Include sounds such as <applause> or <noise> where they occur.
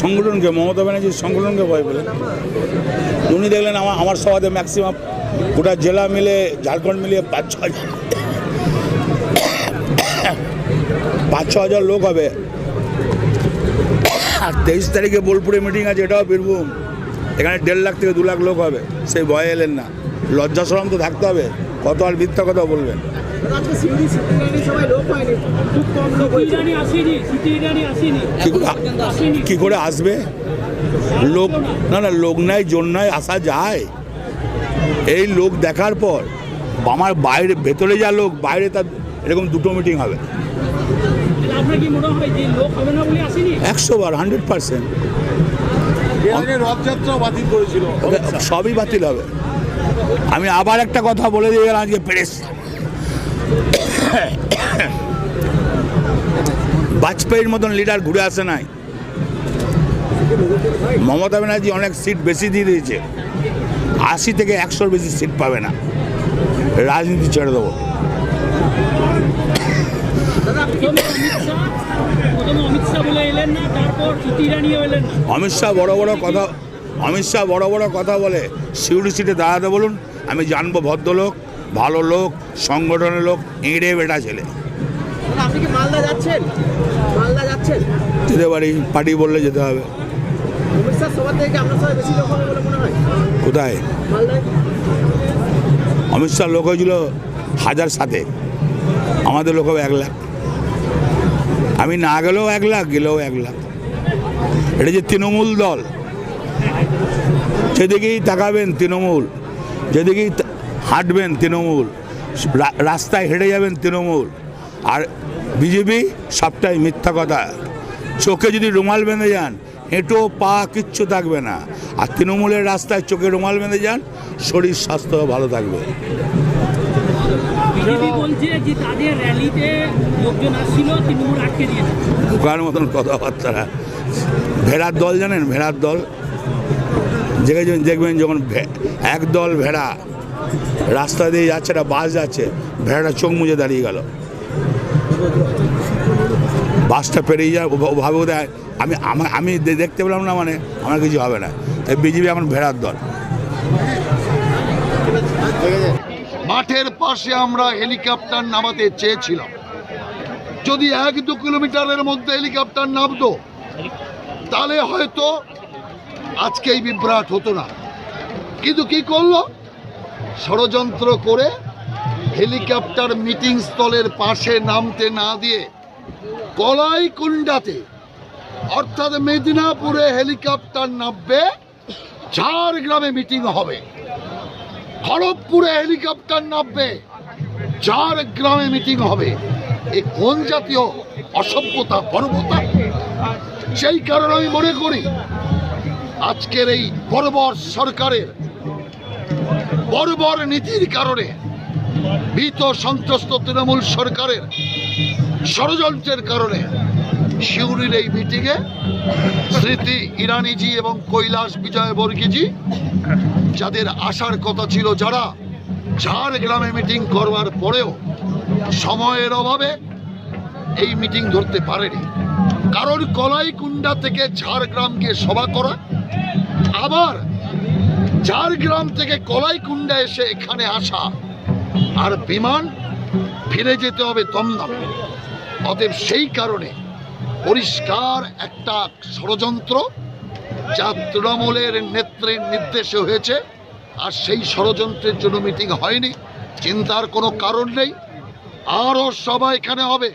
সংগঠনকে, মমতা ব্যানার্জির সংগঠনকে ভয় পেলেন উনি দেখলেন আমার আমার সভাতে ম্যাক্সিমাম গোটা জেলা মিলে, ঝাড়খণ্ড মিলিয়ে পাঁচ, ছ হাজার পাঁচ, ছ হাজার লোক হবে। আর তেইশ তারিখে বোলপুরে মিটিং আছে, এটাও বীরভূম। এখানে দেড় লাখ থেকে দু লাখ লোক হবে। সেই ভয়ে এলেন না। লজ্জা সরম তো থাকতে হবে। কত আর মিথ্যা কথা বলবেন? কি করে আসবে? লোক না না লোক নাই জোর নাই আসা যায়। এই লোক দেখার পর আমার বাইরে ভেতরে যা লোক বাইরে তার এরকম দুটো মিটিং হবে। একশো বার হান্ড্রেড পার্সেন্ট রথযাত্রা বাতিল করেছিল। সবই বাতিল হবে। আমি আবার একটা কথা বলে দিয়ে গেলাম আজকে প্রেস <coughs> বাজপেয়ীর মতন লিডার ঘুরে আসে নাই। মমতা ব্যানার্জি অনেক সিট বেশি দিয়ে দিয়েছে। আশি থেকে একশোর বেশি সিট পাবে না। রাজনীতি ছেড়ে দেবো। অমিত শাহ বড় বড় কথা অমিত শাহ বড় বড় কথা বলে সিউড়ি সিটে দাঁড়াতে বলুন আমি জানব ভদ্রলোক। ভালো লোক সংগঠনের লোক এঁড়ে বেটা ছেলে। আপনি কি মালদা যাচ্ছেন? মালদা যাচ্ছেন? যেতে পারি পার্টি বললে যেতে হবে। কোথায়? অমিত শাহ লোক হয়েছিল হাজার সাথে আমাদের লোক হবে এক লাখ। আমি না গেলেও এক লাখ গেলেও এক লাখ। এটা যে তৃণমূল দল সেদিকেই তাকাবেন তৃণমূল। যেদিকেই হাঁটবেন তৃণমূল রাস্তায় হেঁটে যাবেন তৃণমূল। আর বিজেপি সবটাই মিথ্যা কথা। চোখে যদি রুমাল বেঁধে যান হেঁটো পা কিচ্ছু থাকবে না। আর তৃণমূলের রাস্তায় চোখে রুমাল বেঁধে যান শরীর স্বাস্থ্য ভালো থাকবে। ঢোকার মতন কথাবার্তা। ভেড়ার দল জানেন? ভেড়ার দল। দেখেছেন দেখবেন যখন এক দল ভেড়া রাস্তা দিয়ে যাচ্ছে একটা বাস যাচ্ছে। ভেড়াটা চোখ মুজে দাঁড়িয়ে গেল। বাসটা পেরিয়ে যায় ভাবে বোধহয় আমি আমা- দেখতে পেলাম না মানে আমার কিছু হবে না। তাই বিজেপি এখন ভেড়ার দল। মাঠের পাশে আমরা হেলিকপ্টার নামাতে চেয়েছিলাম। যদি এক দু কিলোমিটারের মধ্যে হেলিকপ্টার নামতো, তাহলে হয়তো আজকে এই বিভ্রাট হতো না। কিন্তু কি করল? ষড়যন্ত্র করে হেলিকপ্টার মিটিং স্থলের পাশে নামতে না দিয়ে কলাই কুণ্ডাতে অর্থাৎ মেদিনীপুরে হেলিকপ্টার নামবে, ঝাড়গ্রামে মিটিং হবে। খড়গপুরে হেলিকপ্টার নামবে, ঝাড়গ্রামে মিটিং হবে। এ কোন জাতীয় অসভ্যতা বর্বতা সেই কারণে আমি মনে করি, আজকের এই বর্বর সরকারের বর্বর নীতির কারণে ভীত সন্ত্রস্ত তৃণমূল সরকারের ষড়যন্ত্রের কারণে শিউরির এই মিটিংয়ে স্মৃতি ইরানিজি এবং কৈলাস বিজয় বর্গীজি যাদের আসার কথা ছিল যারা ঝাড়গ্রামে মিটিং করবার পরেও সময়ের অভাবে এই মিটিং ধরতে পারেনি। কারণ কলাইকুণ্ডা থেকে ঝাড়গ্রামকে সভা করা, আবার ঝাড়গ্রাম থেকে কলাইকুণ্ডা এসে এখানে আসা। আর বিমান ফিরে যেতে হবে দমদম অতএব সেই কারণে পরিষ্কার একটা ষড়যন্ত্র যা তৃণমূলের নেত্রীর নির্দেশে হয়েছে। আর সেই ষড়যন্ত্রের জন্য মিটিং হয়নি। চিন্তার কোনো কারণ নেই। আরও সবাই এখানে হবে।